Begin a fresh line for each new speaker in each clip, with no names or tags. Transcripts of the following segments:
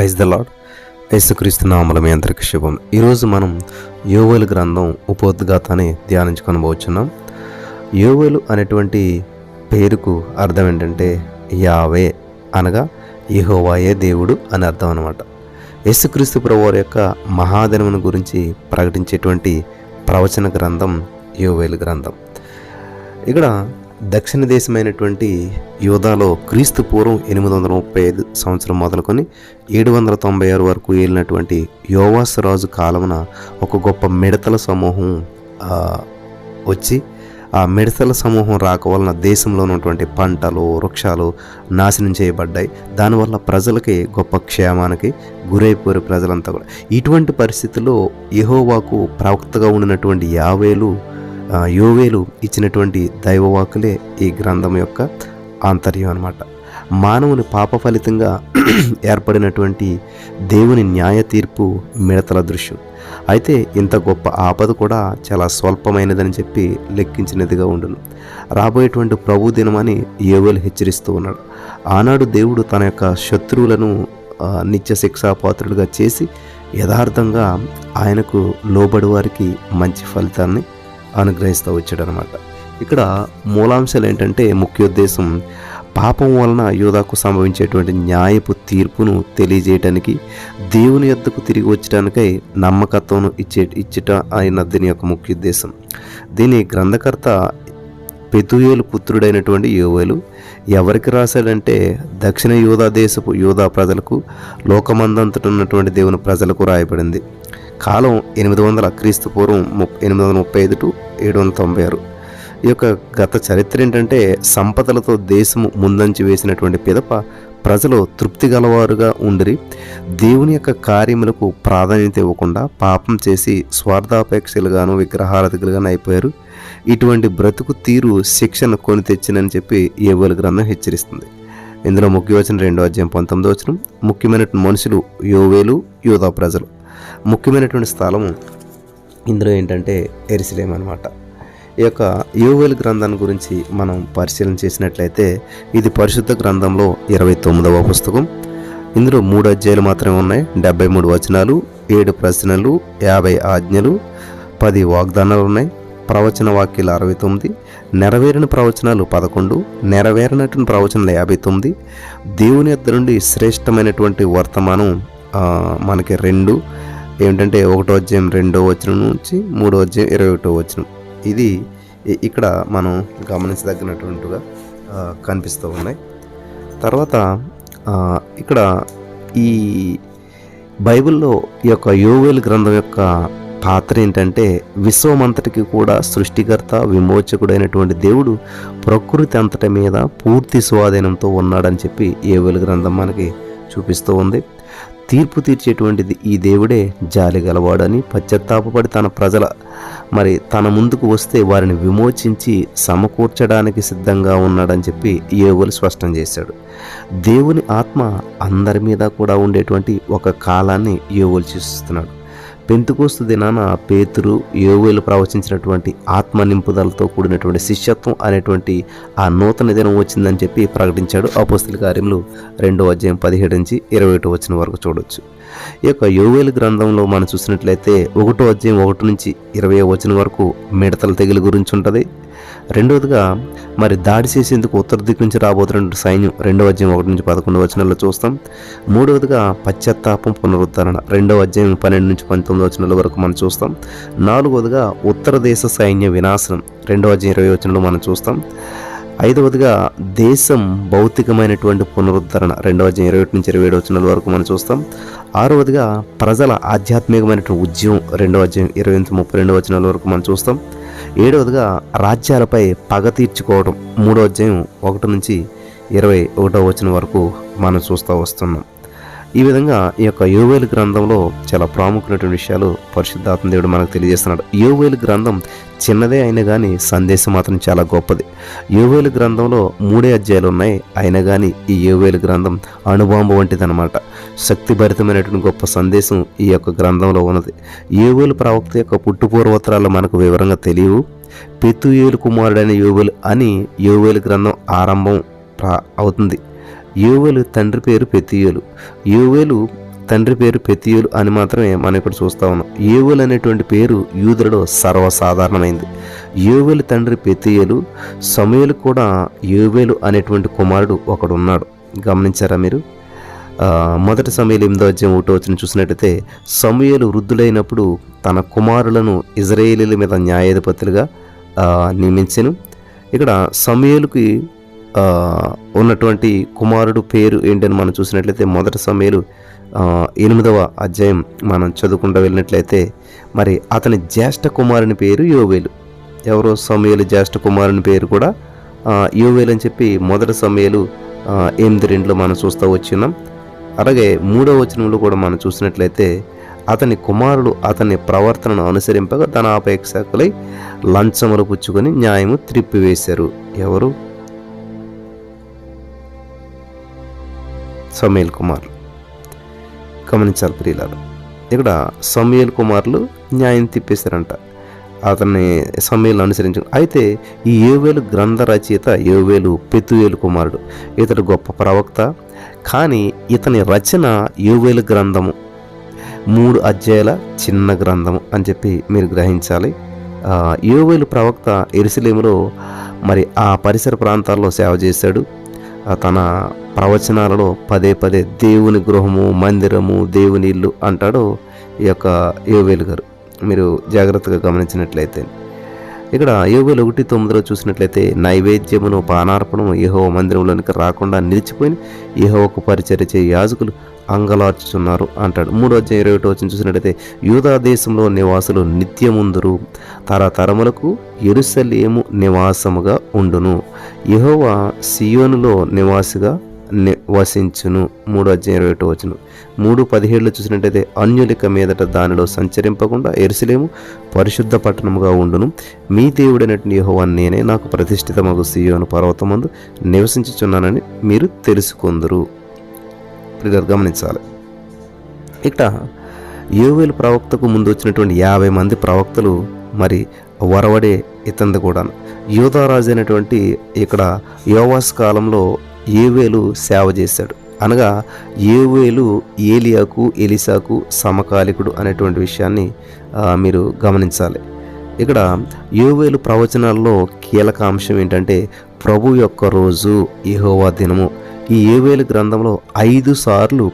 Praise the lord యేసుక్రీస్తు నామల మీ అందరికి శుభం. ఈరోజు మనం యోవేలు గ్రంథం ఉపోద్ఘాతాన్ని ధ్యానించుకొనబోచున్నాం యోవేలు అనేటువంటి పేరుకు అర్థం ఏంటంటే యావే అనగా యహోవాయే దేవుడు అని అర్థం అనమాట యేసుక్రీస్తు ప్రభువారి యొక్క మహాదినమును గురించి ప్రకటించేటువంటి ప్రవచన గ్రంథం యోవేలు గ్రంథం. ఇక్కడ దక్షిణ దేశమైనటువంటి యోధాలో క్రీస్తు పూర్వం ఎనిమిది వందల ముప్పై ఐదు సంవత్సరం మొదలుకొని ఏడు వందల తొంభై ఆరు వరకు ఏలినటువంటి యోవాస్ రాజు కాలమున ఒక గొప్ప మిడతల సమూహం వచ్చి ఆ మిడతల సమూహం రాక వలన దేశంలో ఉన్నటువంటి పంటలు వృక్షాలు నాశనం చేయబడ్డాయి. దానివల్ల ప్రజలకి గొప్ప క్షేమానికి గురైపోయారు ప్రజలంతా కూడా. ఇటువంటి పరిస్థితుల్లో యహోవాకు ప్రవక్తగా ఉండినటువంటి యావేలు యోవేలు ఇచ్చినటువంటి దైవవాకులే ఈ గ్రంథం యొక్క ఆంతర్యం అనమాట మానవుని పాప ఫలితంగా ఏర్పడినటువంటి దేవుని న్యాయ తీర్పు మిడతల దృశ్యం. అయితే ఇంత గొప్ప ఆపద కూడా చాలా స్వల్పమైనదని చెప్పి లెక్కించినదిగా ఉండును. రాబోయేటువంటి ప్రభు దినమని ఏవోలు హెచ్చరిస్తూ ఉన్నాడు. ఆనాడు దేవుడు తన యొక్క శత్రువులను నిత్య శిక్షాపాత్రులుగా చేసి యథార్థంగా ఆయనకు లోబడి వారికి మంచి ఫలితాన్ని అనుగ్రహిస్తూ వచ్చాడనమాట. ఇక్కడ మూలాంశాలు ఏంటంటే ముఖ్యోద్దేశం పాపం వలన యోధాకు సంభవించేటువంటి న్యాయపు తీర్పును తెలియజేయటానికి దేవుని యొద్దకు తిరిగి వచ్చటానికై నమ్మకత్వం ఇచ్చే ఇచ్చట అయిన దీని యొక్క ముఖ్య ఉద్దేశం. దీని గ్రంథకర్త పెతుయేలు పుత్రుడైనటువంటి యోవేలు ఎవరికి రాశాడంటే దక్షిణ యూదా దేశపు యోధా ప్రజలకు లోకమందంతట ఉన్నటువంటి దేవుని ప్రజలకు రాయబడింది. కాలం ఎనిమిది వందల క్రీస్తు పూర్వం ముప్ ఎనిమిది వందల ముప్పై ఐదు టు ఏడు వందల తొంభై ఆరు. ఈ యొక్క గత చరిత్ర ఏంటంటే సంపదలతో దేశము ముందంచి వేసినటువంటి పిదప ప్రజలు తృప్తి గలవారుగా ఉండిరి. దేవుని యొక్క కార్యములకు ప్రాధాన్యత ఇవ్వకుండా పాపం చేసి స్వార్థాపేక్షలుగాను విగ్రహారధికులుగాను అయిపోయారు. ఇటువంటి బ్రతుకు తీరు శిక్షను కొని తెచ్చినని చెప్పి ఏవోలు గ్రంథం హెచ్చరిస్తుంది. ఇందులో ముఖ్య వచనం రెండో అధ్యాయం పంతొమ్మిదో వచనం. ముఖ్యమైన మనుషులు యోవేలు యోధా ప్రజలు. ముఖ్యమైనటువంటి స్థలము ఇందులో ఏంటంటే ఎరిసిలేం అనమాట ఈ యొక్క యోవేల్ గ్రంథాన్ని గురించి మనం పరిశీలన చేసినట్లయితే ఇది పరిశుద్ధ గ్రంథంలో ఇరవై తొమ్మిదవ పుస్తకం. ఇందులో మూడు అధ్యాయులు మాత్రమే ఉన్నాయి. డెబ్బై మూడు వచనాలు ఏడు ప్రశ్నలు యాభై ఆజ్ఞలు పది వాగ్దానాలు ఉన్నాయి. ప్రవచన వాక్యాలు అరవై తొమ్మిది నెరవేరిన ప్రవచనాలు పదకొండు నెరవేరినటువంటి ప్రవచనాలు యాభై తొమ్మిది. దేవుని యొద్ద నుండి శ్రేష్టమైనటువంటి వర్తమానం మనకి రెండు. ఏమిటంటే ఒకటో అధ్యాయం రెండో వచనం నుంచి మూడో అధ్యాయం ఇరవై ఒకటో వచనం. ఇది ఇక్కడ మనం గమనించదగినటువంటిగా కనిపిస్తూ ఉన్నాయి. తర్వాత ఇక్కడ ఈ బైబిల్లో ఈ యొక్క యోవేల్ గ్రంథం యొక్క పాత్ర ఏంటంటే విశ్వమంతటికి కూడా సృష్టికర్త విమోచకుడైనటువంటి దేవుడు ప్రకృతి అంతటి మీద పూర్తి స్వాధీనంతో ఉన్నాడని చెప్పి యోవేల్ గ్రంథం మనకి చూపిస్తూ ఉంది. తీర్పు తీర్చేటువంటిది ఈ దేవుడే జాలి గలవాడని పశ్చాత్తాపపడి తన ప్రజల మరి తన ముందుకు వస్తే వారిని విమోచించి సమకూర్చడానికి సిద్ధంగా ఉన్నాడని చెప్పి యోగులు స్పష్టం చేశాడు. దేవుని ఆత్మ అందరి మీద కూడా ఉండేటువంటి ఒక కాలాన్ని యోగులు సూచిస్తున్నాడు పెంతుకోస్తు దినాన పేతురు యోగులు ప్రవచించినటువంటి ఆత్మ నింపుదలతో కూడినటువంటి శిష్యత్వం అనేటువంటి ఆ నూతన దినం వచ్చిందని చెప్పి ప్రకటించాడు అపోస్తుల కార్యములు రెండో అధ్యాయం పదిహేడు నుంచి ఇరవై ఒకటి వచ్చిన వరకు చూడొచ్చు. ఈ యొక్క యోవేలు గ్రంథంలో మనం చూసినట్లయితే ఒకటో అధ్యాయం ఒకటి నుంచి ఇరవై వచ్చిన వరకు మిడతల తెగులు గురించి ఉంటుంది. రెండవదిగా మరి దాడి చేసేందుకు ఉత్తర దిక్కు నుంచి రాబోతున్న సైన్యం రెండవ అధ్యాయం ఒకటి నుంచి పదకొండు వచనాల్లో చూస్తాం. మూడవదిగా పశ్చాత్తాపం పునరుద్ధరణ రెండవ అధ్యాయం పన్నెండు నుంచి పంతొమ్మిది వచనాల వరకు మనం చూస్తాం. నాలుగవదిగా ఉత్తర దేశ సైన్య వినాశనం రెండవ అధ్యాయం ఇరవై వచనంలో మనం చూస్తాం. ఐదవదిగా దేశం భౌతికమైనటువంటి పునరుద్ధరణ రెండవ అధ్యాయం ఇరవై ఒకటి నుంచి ఇరవై ఏడు వచనాల వరకు మనం చూస్తాం. ఆరవదిగా ప్రజల ఆధ్యాత్మికమైనటువంటి ఉద్యమం రెండవ అధ్యాయం ఇరవై ఎనిమిది ముప్పై రెండు వచనాల వరకు మనం చూస్తాం. ఏడవదిగా రాజ్యాలపై పగ తీర్చుకోవడం మూడో అధ్యాయం ఒకటి నుంచి ఇరవై ఒకటో వచ్చిన వరకు మనం చూస్తూ వస్తున్నాం. ఈ విధంగా ఈ యొక్క యోవేలు గ్రంథంలో చాలా ప్రాముఖ్యమైనటువంటి విషయాలు పరిశుద్ధాత్మ దేవుడు మనకు తెలియజేస్తున్నాడు. యోవేలు గ్రంథం చిన్నదే అయినా కానీ సందేశం మాత్రం చాలా గొప్పది. యోవేలు గ్రంథంలో మూడే అధ్యాయాలు ఉన్నాయి. అయినా కానీ ఈ యోవేలు గ్రంథం అణుబాంబు వంటిదన్నమాట. శక్తిభరితమైనటువంటి గొప్ప సందేశం ఈ యొక్క గ్రంథంలో ఉన్నది. యోగులు ప్రవక్త యొక్క పుట్టుపూర్వోత్తరాలు మనకు వివరంగా తెలియవు. పెతుయేలు కుమారుడైన యోగులు అని యోగులు గ్రంథం ఆరంభం ప్రా అవుతుంది. యోగులు తండ్రి పేరు పెతియోలు. యోగులు తండ్రి పేరు పెతియోలు అని మాత్రమే మనం ఇక్కడ చూస్తా ఉన్నాం. యోగులు అనేటువంటి పేరు యూదులలో సర్వసాధారణమైంది. యోగులు తండ్రి పెతియలు సమయలు కూడా యోవేలు అనేటువంటి కుమారుడు ఒకడున్నాడు. గమనించారా మీరు? మొదటి సమయంలో ఎనిమిదో అధ్యాయం ఒకటో వచ్చిన చూసినట్టయితే సమయలు వృద్ధులైనప్పుడు తన కుమారులను ఇజ్రాయేలీల మీద న్యాయాధిపతులుగా నియమించను. ఇక్కడ సమయలుకి ఉన్నటువంటి కుమారుడు పేరు ఏంటని మనం చూసినట్లయితే మొదటి సమయలు ఎనిమిదవ అధ్యాయం మనం చదువుకుంటూ వెళ్ళినట్లయితే మరి అతని జ్యేష్ఠ కుమారుని పేరు యోవేలు. ఎవరో సమయలు జ్యేష్ఠ కుమారుని పేరు కూడా యోవేలు అని చెప్పి మొదటి సమయలు ఎనిమిది రెండులో మనం చూస్తూ వచ్చినాం. అలాగే మూడో వచనంలో కూడా మనం చూసినట్లయితే అతని కుమారుడు అతని ప్రవర్తనను అనుసరింపగా తన ఆపేక్షకులై లంచములు పుచ్చుకొని న్యాయము త్రిప్పివేశారు. ఎవరు? సమీల్ కుమార్. గమనించాలి ప్రియులారు ఇక్కడ సమీల్ కుమార్లు న్యాయం తిప్పేశారంట. అతన్ని సమయంలో అనుసరించు అయితే ఈ ఏవేలు గ్రంథ రచయిత ఏవేలు పెతువేలు కుమారుడు ఇతడు గొప్ప ప్రవక్త కానీ ఇతని రచన యోవేలు గ్రంథము. మూడు అధ్యాయాల చిన్న గ్రంథము అని చెప్పి మీరు గ్రహించాలి. ఆ, యోవేలు ప్రవక్త ఎరుసలేములో మరి ఆ పరిసర ప్రాంతాల్లో సేవ చేశాడు. తన ప్రవచనాలలో పదే పదే దేవుని గృహము మందిరము దేవుని ఇల్లు అంటాడు ఈ యొక్క యోవేలు గారు. మీరు జాగ్రత్తగా గమనించినట్లయితే ఇక్కడ యోగులు ఒకటి తొమ్మిదిలో చూసినట్లయితే నైవేద్యమును పానార్పణము యహో మందిరంలోనికి రాకుండా నిలిచిపోయిన యహోకు పరిచర్య చేయ యాజకులు అంగలార్చుచున్నారు అంటాడు. మూడో అధ్యాయం ఇరవై ఒకటి వచ్చిన చూసినట్లయితే యూదా దేశంలో నివాసులు నిత్యముందురు తరతరములకు ఎరుసలేము నివాసముగా ఉండును. యహోవా సియోనులో నివాసిగా నివసించును మూడు అధ్యాయం ఇరవై ఒకటి వచ్చును మూడు పదిహేడులో చూసినట్టయితే అన్యులిక మీదట దానిలో సంచరింపకుండా ఎరుసలేము పరిశుద్ధ పట్టణముగా ఉండును. మీ దేవుడైనటువంటి యహోవాన్ నేనే నాకు ప్రతిష్ఠితమగు సియోను పర్వతమందు నివసించుచున్నానని మీరు తెలుసుకుందరు. ప్రియులారా గమనించాలి. ఇక్కడ యోవేలు ప్రవక్తకు ముందు వచ్చినటువంటి యాభై మంది ప్రవక్తలు మరి వరవడే ఇతంది కూడా యోధారాజు అయినటువంటి ఇక్కడ యోవాస్ కాలంలో ఏవేలు సేవ చేశాడు. అనగా ఏవేలు ఏలియాకు ఎలిసాకు సమకాలికుడు అనేటువంటి విషయాన్ని మీరు గమనించాలి. ఇక్కడ యోవేలు ప్రవచనాల్లో కీలక అంశం ఏంటంటే ప్రభు యొక్క రోజు యహోవా దినము. ఈ ఏవేలు గ్రంథంలో ఐదు సార్లు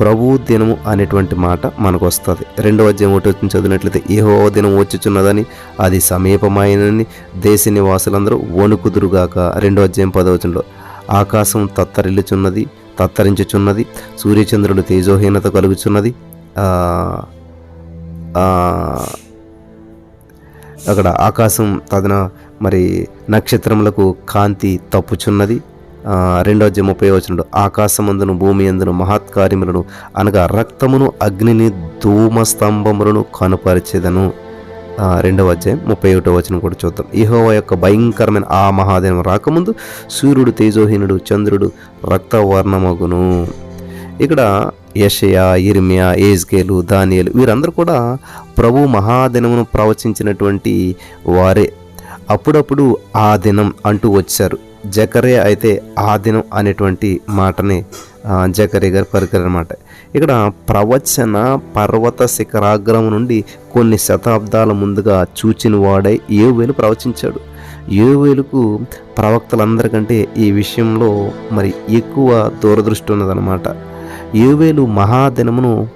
ప్రభు దినము అనేటువంటి మాట మనకు వస్తుంది రెండవ అధ్యాయం ఒకటి వచ్చి చదివినట్లయితే ఏహో దినం వచ్చుచున్నదని అది సమీపమైనని దేశ నివాసులందరూ వణుకుదురుగాక. రెండవ అధ్యాయం పదవచనంలో ఆకాశం తత్తరిల్లుచున్నది తత్తరించుచున్నది సూర్యచంద్రుడు తేజోహీనత కలుగుచున్నది. అక్కడ ఆకాశం తదిన మరి నక్షత్రములకు కాంతి తప్పుచున్నది. రెండవ రెండో అధ్యాయం ముప్పై వచనంలో ఆకాశమందును భూమి అందును మహత్కార్యములను అనగా రక్తమును అగ్నిని ధూమస్తంభములను కనుపరిచేదను. రెండవ అధ్యాయం ముప్పై ఒకటో వచనం కూడా చూద్దాం. ఇహోవ యొక్క భయంకరమైన ఆ మహాదినం రాకముందు సూర్యుడు తేజోహీనుడు చంద్రుడు రక్తవర్ణమగును. ఇక్కడ యషయా ఇర్మియా ఏజ్కేలు దానియలు వీరందరూ కూడా ప్రభు మహాదినమును ప్రవచించినటువంటి వారే. అప్పుడప్పుడు ఆ దినం అంటూ వచ్చారు. జకరే అయితే ఆ దినం అనేటువంటి మాటని జకరే గారు పరికరం అనమాట ఇక్కడ ప్రవచన పర్వత శిఖరాగ్రం నుండి కొన్ని శతాబ్దాల ముందుగా చూచిన వాడై ఏవేలు ప్రవచించాడు. ఏవేలుకు ప్రవక్తలందరికంటే ఈ విషయంలో మరి ఎక్కువ దూరదృష్టి ఉన్నదనమాట ఏవేలు మహాదినమును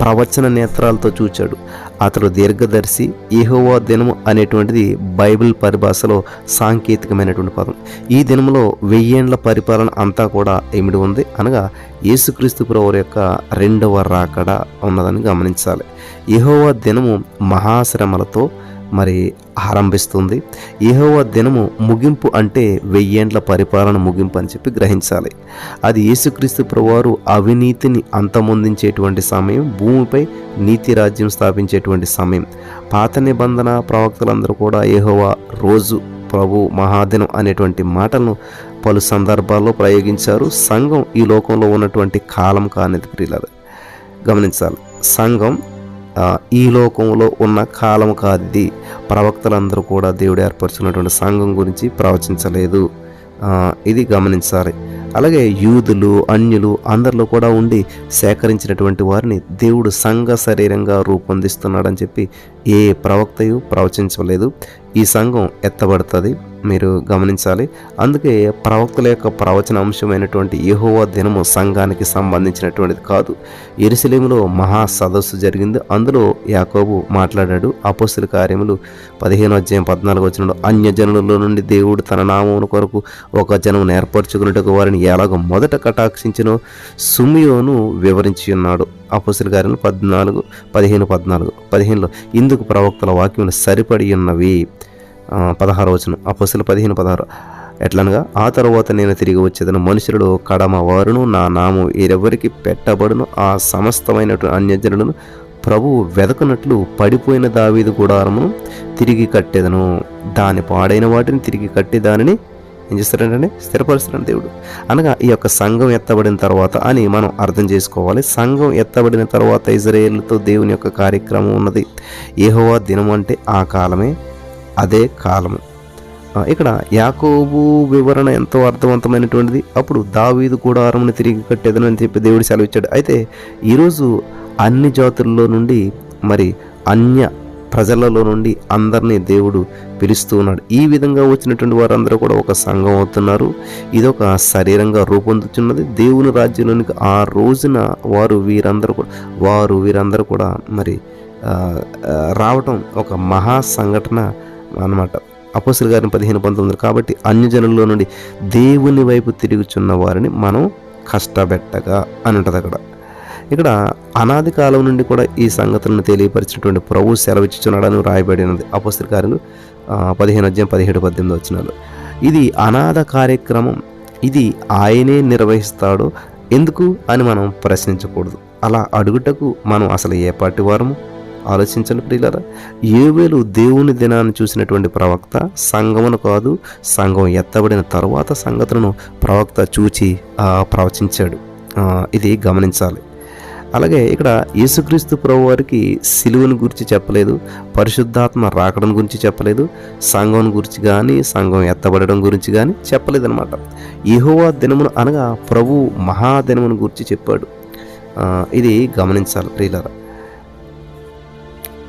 ప్రవచన నేత్రాలతో చూచాడు. అతడు దీర్ఘదర్శి ఏహోవా దినము అనేటువంటిది బైబిల్ పరిభాషలో సాంకేతికమైనటువంటి పదం. ఈ దినములో వెయ్యేండ్ల పరిపాలన అంతా కూడా ఇమిడి ఉంది? అనగా యేసుక్రీస్తు ప్రభువు యొక్క రెండవ రాకడ ఉన్నదని గమనించాలి. ఇహోవా దినము మహాశ్రమలతో మరి ఆరంభిస్తుంది. ఏహోవ దినము ముగింపు అంటే వెయ్యేండ్ల పరిపాలన ముగింపు అని చెప్పి గ్రహించాలి. అది యేసుక్రీస్తు ప్రభువారు అవినీతిని అంతమొందించేటువంటి సమయం భూమిపై నీతి రాజ్యం స్థాపించేటువంటి సమయం. పాత నిబంధన ప్రవక్తలందరూ కూడా ఏహోవ రోజు ప్రభు మహాదినం అనేటువంటి మాటలను పలు సందర్భాల్లో ప్రయోగించారు. సంఘం ఈ లోకంలో ఉన్నటువంటి కాలం కానిది ప్రియుల గమనించాలి. సంఘం ఈ లోకంలో ఉన్న కాలం కాది ప్రవక్తలందరూ కూడా దేవుడు ఏర్పరచుకున్నటువంటి సంఘం గురించి ప్రవచించలేదు. ఇది గమనించాలి. అలాగే యూదులు అన్యులు అందరిలో కూడా ఉండి సేకరించినటువంటి వారిని దేవుడు సంఘ శరీరంగా రూపొందిస్తున్నాడని చెప్పి ఏ ప్రవక్తయు ప్రవచించలేదు. ఈ సంఘం ఎత్తబడుతుంది. మీరు గమనించాలి. అందుకే ప్రవక్తల యొక్క ప్రవచన అంశమైనటువంటి యహోవా దినము సంఘానికి సంబంధించినటువంటిది కాదు. ఎరుసలేములో మహా సదస్సు జరిగింది. అందులో యాకోబు మాట్లాడాడు. అపోస్తుల కార్యములు పదిహేను అధ్యాయం పద్నాలుగు వచ్చిన అన్యజనులలో నుండి దేవుడు తన నామమును కొరకు ఒక జనమును ఏర్పరచుకున్నట్టుకు వారిని ఎలాగో మొదట కటాక్షించినో సుమియోను వివరించి ఉన్నాడు. అపోసుల గారిని పద్నాలుగు పదిహేను పద్నాలుగు పదిహేనులో ఇందుకు ప్రవక్తల వాక్యములు సరిపడి ఉన్నవి. పదహారు వచనం. అపస్సులు పదిహేను పదహారు. ఎట్లనగా ఆ తర్వాత నేను తిరిగి వచ్చేదను మనుషులు కడమ వారును నా నామం ఎవరికి పెట్టబడును ఆ సమస్తమైనటువంటి అన్యజనులను ప్రభువు వెదకనట్లు పడిపోయిన దావీదు గుడారమును తిరిగి కట్టేదను. దాని పాడైన వాటిని తిరిగి కట్టి దానిని ఏం చేస్తాడంటే స్థిరపరుస్తాడు దేవుడు. అనగా ఈ యొక్క సంఘం ఎత్తబడిన తర్వాత అని మనం అర్థం చేసుకోవాలి. సంఘం ఎత్తబడిన తర్వాత ఇజ్రాయేల్తో దేవుని యొక్క కార్యక్రమం ఉన్నది. ఏహోవా దినం అంటే ఆ కాలమే. అదే కాలము. ఇక్కడ యాకోబు వివరణ ఎంతో అర్థవంతమైనటువంటిది. అప్పుడు దావీదు కూడారమును తిరిగి కట్టేదని అని చెప్పి దేవుడు సెలవిచ్చాడు. అయితే ఈరోజు అన్ని జాతుల్లో నుండి మరి అన్య ప్రజలలో నుండి అందరినీ దేవుడు పిలుస్తూ ఉన్నాడు. ఈ విధంగా వచ్చినటువంటి వారందరూ కూడా ఒక సంఘం అవుతున్నారు. ఇదొక శరీరంగా రూపొందుతున్నది దేవుని రాజ్యంలోనికి ఆ రోజున వారు వీరందరూ కూడా వారు వీరందరూ కూడా మరి రావటం ఒక మహా సంఘటన అన్నమాట. అపోసుల గారిని పదిహేను పంతొమ్మిది కాబట్టి అన్యజనుల్లో నుండి దేవుని వైపు తిరుగుచున్న వారిని మనం కష్టపెట్టగా అని ఉంటుంది అక్కడ. ఇక్కడ అనాది కాలం నుండి కూడా ఈ సంగతులను తెలియపరిచినటువంటి ప్రభు సెలవిచ్చుచున్నాడని రాయబడినది అపోస్తుల కార్యాలు పదిహేను అధ్యాయం పదిహేడు పద్దెనిమిది వచ్చినాలు ఇది అనాథ కార్యక్రమం. ఇది ఆయనే నిర్వహిస్తాడు. ఎందుకు అని మనం ప్రశ్నించకూడదు. అలా అడుగుటకు మనం అసలు ఏ పార్టీ వారము? ఆలోచించండి ప్రియులారా. ఏవేలు దేవుని దినాన్ని చూసినటువంటి ప్రవక్త సంఘమును కాదు సంఘం ఎత్తబడిన తర్వాత సంగతులను ప్రవక్త చూచి ప్రవచించాడు. ఇది గమనించాలి. అలాగే ఇక్కడ యేసుక్రీస్తు ప్రభు వారికి సిలువను గురించి చెప్పలేదు పరిశుద్ధాత్మ రాకడం గురించి చెప్పలేదు సంఘం గురించి కానీ సంఘం ఎత్తబడడం గురించి కానీ చెప్పలేదనమాట అనమాట దినమును అనగా ప్రభు మహాదినమును గురించి చెప్పాడు. ఇది గమనించాలి ప్రియులరా.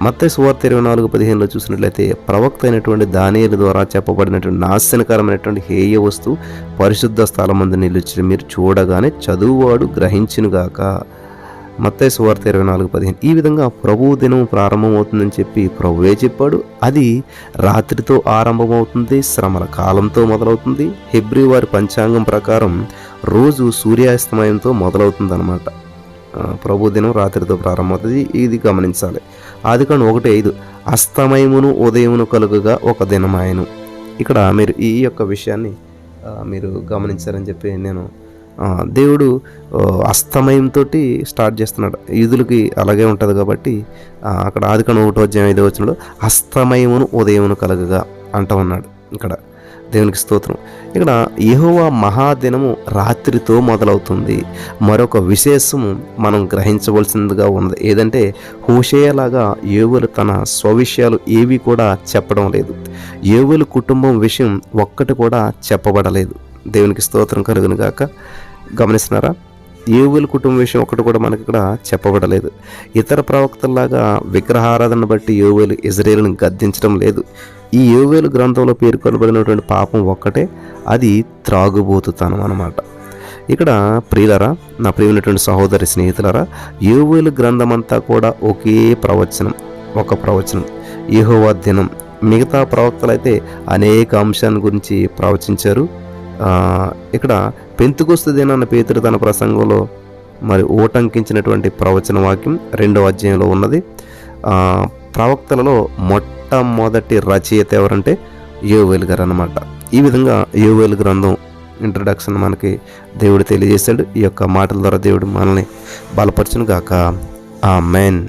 మత్తే సువార్త ఇరవై నాలుగు పదిహేనులో చూసినట్లయితే ప్రవక్త అయినటువంటి దానియేలు ద్వారా చెప్పబడినటువంటి నాశనకరమైనటువంటి హేయ వస్తువు పరిశుద్ధ స్థలం స్థలమందు నిలిచి మీరు చూడగానే చదువువాడు గ్రహించినగాక మత్తే సువార్త ఇరవై నాలుగు పదిహేను. ఈ విధంగా ప్రభు దినం ప్రారంభమవుతుందని చెప్పి ప్రభువే చెప్పాడు. అది రాత్రితో ఆరంభమవుతుంది శ్రమల కాలంతో మొదలవుతుంది. హెబ్రి వారి పంచాంగం ప్రకారం రోజు సూర్యాస్తమయంతో మొదలవుతుంది అనమాట ప్రభు దినం రాత్రితో ప్రారంభమవుతుంది. ఇది గమనించాలి. ఆది కాండం ఒకటి ఐదు. అస్తమయమును ఉదయమును కలుగుగా ఒక దినమాయను. ఇక్కడ మీరు ఈ యొక్క విషయాన్ని మీరు గమనించారని చెప్పి నేను దేవుడు అస్తమయంతో స్టార్ట్ చేస్తున్నాడు. ఈదులకి అలాగే ఉంటుంది కాబట్టి అక్కడ ఆది కాండం ఒకటో అధ్యాయం ఐదో వచ్చినప్పుడు అస్తమయమును ఉదయమును కలుగగా అంటూ ఉన్నాడు ఇక్కడ. దేవునికి స్తోత్రం. ఇక్కడ యహోవా మహాదినము రాత్రితో మొదలవుతుంది. మరొక విశేషము మనం గ్రహించవలసిందిగా ఉంది ఏదంటే హోషేయలాగా ఏవులు తన స్వవిషయాలు ఏవి కూడా చెప్పడం లేదు. ఏవులు కుటుంబం విషయం ఒక్కటి కూడా చెప్పబడలేదు. దేవునికి స్తోత్రం కలుగును గాక. గమనిస్తున్నారా? ఏవుల కుటుంబం విషయం ఒకటి కూడా మనకి ఇక్కడ చెప్పబడలేదు. ఇతర ప్రవక్తల్లాగా విగ్రహారాధన బట్టి ఏవులు ఇజ్రాయేల్ని గద్దించడం లేదు. ఈ యోవేలు గ్రంథంలో పేర్కొనబడినటువంటి పాపం ఒక్కటే అది త్రాగుబోతుతనం అనమాట ఇక్కడ ప్రియులరా నా ప్రియమైనటువంటి సహోదరి స్నేహితులరా యోవేలు గ్రంథమంతా కూడా ఒకే ప్రవచనం ఒక ప్రవచనం యెహోవా దినం. మిగతా ప్రవక్తలైతే అనేక అంశాల గురించి ప్రవచించారు. ఇక్కడ పెంతుకొస్తు దినాన్న పేతుడు తన ప్రసంగంలో మరి ఓటంకించినటువంటి ప్రవచన వాక్యం రెండవ అధ్యాయంలో ఉన్నది. ప్రవక్తలలో మొట్టమొదటి రచయిత ఎవరంటే యోవేలు గారు అనమాట ఈ విధంగా యోవేలు గ్రంథం ఇంట్రడక్షన్ మనకి దేవుడు తెలియజేశాడు. ఈ యొక్క మాటల ద్వారా దేవుడు మనల్ని బలపరచును గాక ఆ మెయిన్